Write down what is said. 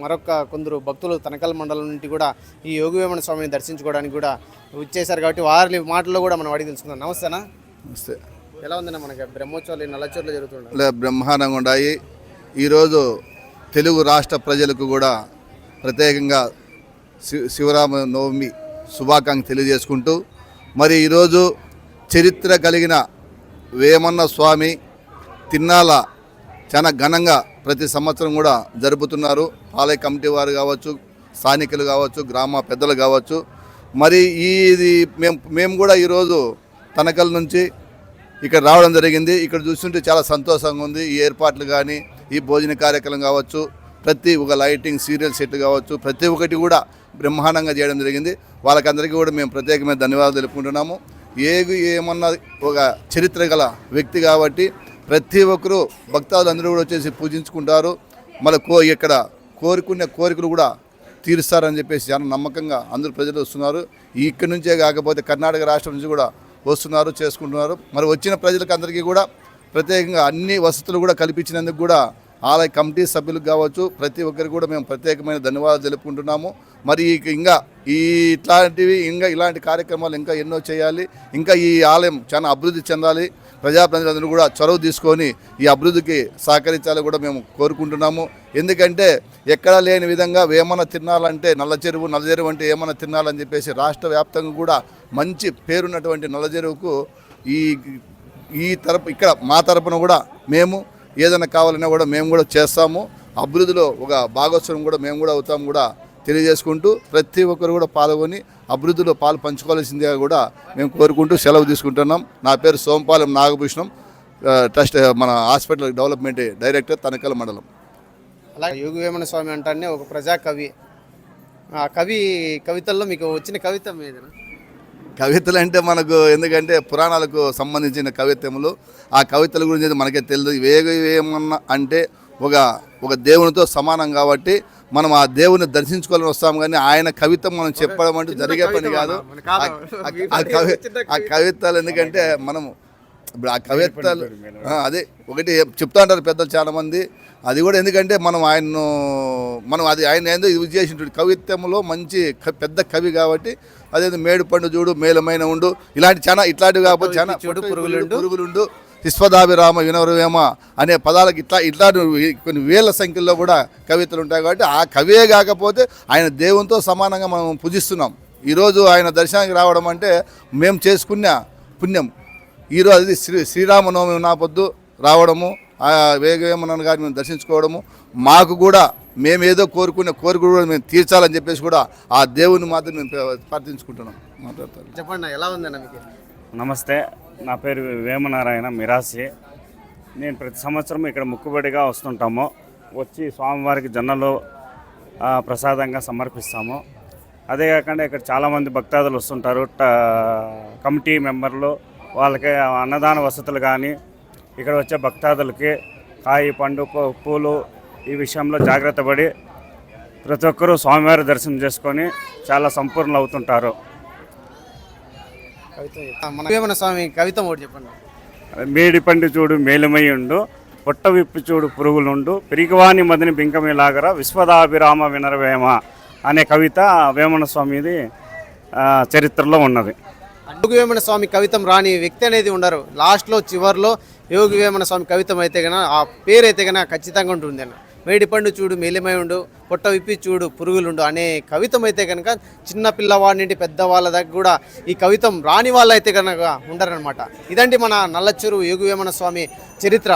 మరొక కొందరు భక్తులు తనకల్ మండలం నుండి కూడా ఈ యోగివేమన స్వామిని దర్శించుకోవడానికి కూడా వచ్చేసారు కాబట్టి వారి మాటల్లో కూడా మనం అడిగి తెలుసుకుందాం. నమస్తేనా? నమస్తే. ఎలా ఉందన్న మనకి బ్రహ్మోత్సవాలు నల్లచోట్ల జరుగుతుండ? ఇలా బ్రహ్మాండంగా ఉన్నాయి. ఈరోజు తెలుగు రాష్ట్ర ప్రజలకు కూడా ప్రత్యేకంగా శివరామ నవమి శుభాకాంక్షలు తెలియజేసుకుంటూ మరి ఈరోజు చరిత్ర కలిగిన వేమన్న స్వామి తిన్నాల చాలా ఘనంగా ప్రతి సంవత్సరం కూడా జరుపుతున్నారు. ఆలయ కమిటీ వారు కావచ్చు స్థానికులు కావచ్చు గ్రామ పెద్దలు కావచ్చు. మరి ఈ ఇది మేము మేము కూడా ఈరోజు తనకల్ నుంచి ఇక్కడ రావడం జరిగింది. ఇక్కడ చూస్తుంటే చాలా సంతోషంగా ఉంది. ఈ ఏర్పాట్లు కానీ ఈ భోజన కార్యక్రమం కావచ్చు ప్రతి ఒక లైటింగ్ సీరియల్ సెట్ కావచ్చు ప్రతి ఒక్కటి కూడా బ్రహ్మాండంగా చేయడం జరిగింది. వాళ్ళకందరికీ కూడా మేము ప్రత్యేకమైన ధన్యవాదాలు తెలుపుకుంటున్నాము. ఏవి ఏమన్నా ఒక చరిత్ర గల వ్యక్తి కాబట్టి ప్రతి ఒక్కరూ భక్తాదులు అందరూ కూడా వచ్చేసి పూజించుకుంటారు. మళ్ళీ కో ఇక్కడ కోరుకునే కోరికలు కూడా తీరుస్తారని చెప్పేసి చాలా నమ్మకంగా అందరూ ప్రజలు వస్తున్నారు. ఇక్కడి నుంచే కాకపోతే కర్ణాటక రాష్ట్రం నుంచి కూడా వస్తున్నారు చేసుకుంటున్నారు. మరి వచ్చిన ప్రజలకు అందరికీ కూడా ప్రత్యేకంగా అన్ని వసతులు కూడా కల్పించినందుకు కూడా ఆలయ కమిటీ సభ్యులకు కావచ్చు ప్రతి ఒక్కరికి కూడా మేము ప్రత్యేకమైన ధన్యవాదాలు తెలుపుకుంటున్నాము. మరి ఇంకా ఈ ఇట్లాంటివి ఇంకా ఇలాంటి కార్యక్రమాలు ఇంకా ఎన్నో చేయాలి. ఇంకా ఈ ఆలయం చాలా అభివృద్ధి చెందాలి. ప్రజాప్రతినిధులందరూ కూడా చొరవ తీసుకొని ఈ అభివృద్ధికి సహకరించాలని కూడా మేము కోరుకుంటున్నాము. ఎందుకంటే ఎక్కడా లేని విధంగా ఏమైనా తినాలంటే నల్ల చెరువు నల్ల చెరువు అంటే ఏమైనా తినాలని చెప్పేసి రాష్ట్ర వ్యాప్తంగా కూడా మంచి పేరున్నటువంటి నల్ల చెరువుకు ఈ ఈ తరపు ఇక్కడ మా తరపున కూడా మేము ఏదైనా కావాలన్నా కూడా మేము కూడా చేస్తాము. అభివృద్ధిలో ఒక భాగోత్సవం కూడా మేము కూడా అవుతాము కూడా తెలియజేసుకుంటూ ప్రతి ఒక్కరు కూడా పాల్గొని అభివృద్ధిలో పాలు పంచుకోవాల్సిందిగా కూడా మేము కోరుకుంటూ సెలవు తీసుకుంటున్నాం. నా పేరు సోమపాలెం నాగభూషణం. ట్రస్ట్ మన హాస్పిటల్ డెవలప్మెంట్ డైరెక్టర్ తనకల మండలం. అలాగే యోగివేమన స్వామి అంటానే ఒక ప్రజా కవి. ఆ కవి కవితల్లో మీకు వచ్చిన కవిత ఏదైనా? కవితలు అంటే మనకు ఎందుకంటే పురాణాలకు సంబంధించిన కవిత్వములు. ఆ కవితల గురించి మనకే తెలియదు వేగ ఏమన్నా అంటే ఒక ఒక దేవునితో సమానం కాబట్టి మనం ఆ దేవుని దర్శించుకోవాలని వస్తాం కానీ ఆయన కవిత్వం మనం చెప్పడం అంటే జరిగే పని కాదు. ఆ- ఆ- ఆ కవి ఆ కవిత్వాలు ఎందుకంటే మనము ఇప్పుడు ఆ కవిత్వాలు అదే ఒకటి చెప్తా ఉంటారు పెద్దలు చాలా మంది అది కూడా ఎందుకంటే మనం ఆయన్ను మనం అది ఆయన ఏందో ఇది చేసింటు కవిత్వంలో మంచి పెద్ద కవి కాబట్టి అదేదో మేడు పండు చూడు మేలమైన ఉండు. ఇలాంటి చాలా ఇట్లాంటివి కాకపోతే చాలా పురుగులుండు. పురుగులుండు. విశ్వదాభిరామ వినవరవేమ అనే పదాలకు ఇట్లా ఇట్లాంటి కొన్ని వేల సంఖ్యలో కూడా కవితలు ఉంటాయి కాబట్టి ఆ కవే కాకపోతే ఆయన దేవునితో సమానంగా మనం పూజిస్తున్నాం. ఈరోజు ఆయన దర్శనానికి రావడం అంటే మేము చేసుకున్న పుణ్యం. ఈరోజు అది శ్రీ శ్రీరామనవమి నా పొద్దు రావడము ఆ వేగవేమన్న గారిని మేము దర్శించుకోవడము. మాకు కూడా మేము ఏదో కోరుకునే కోరికలు కూడా మేము తీర్చాలని చెప్పేసి కూడా ఆ దేవుని మాత్రం మేము ప్రార్థించుకుంటున్నాం. మాట్లాడతాను చెప్పండి ఎలా ఉందన్న మీకు? నమస్తే. నా పేరు వేమనారాయణ మిరాసి. నేను ప్రతి సంవత్సరం ఇక్కడ ముక్కుబడిగా వస్తుంటాము. వచ్చి స్వామివారికి జొన్నలు ప్రసాదంగా సమర్పిస్తాము. అదే కాకుండా ఇక్కడ చాలామంది భక్తాదులు వస్తుంటారు. ట- కమిటీ మెంబర్లు వాళ్ళకి అన్నదాన వసతులు కానీ ఇక్కడ వచ్చే భక్తాదులకి కాయి పండు పూలు ఈ విషయంలో జాగ్రత్త పడి ప్రతి ఒక్కరూ స్వామివారి దర్శనం చేసుకొని చాలా సంపూర్ణలు అవుతుంటారు మన యోగివేమన స్వామి కవిత ఒకటి చెప్పండి. మేడి పండు చూడు మేలుమయ్యుండు పొట్ట విప్పి చూడు పురుగులుండు పిరిగివాని మదిని బింకమిలాగర విశ్వదాభిరామ వినరవేమ అనే కవిత వేమన స్వామిది ఆ, చరిత్రలో ఉన్నది. యోగివేమన స్వామి కవితం రాని వ్యక్తి అనేది ఉండరు. లాస్ట్లో చివర్లో యోగివేమన స్వామి కవితం అయితే కనుక ఆ పేరు అయితే కనుక ఖచ్చితంగా ఉంటుంది అన్న. మేడిపండు చూడు మేలిమై ఉండు పొట్ట విప్పి చూడు పురుగులుండు అనే కవితం అయితే కనుక చిన్న పిల్లవాడి నుండి పెద్దవాళ్ళ దగ్గర కూడా ఈ కవితం రాని వాళ్ళు అయితే కనుక ఉండరనమాట ఇదండి మన నల్లచెరువు యోగివేమన స్వామి చరిత్ర.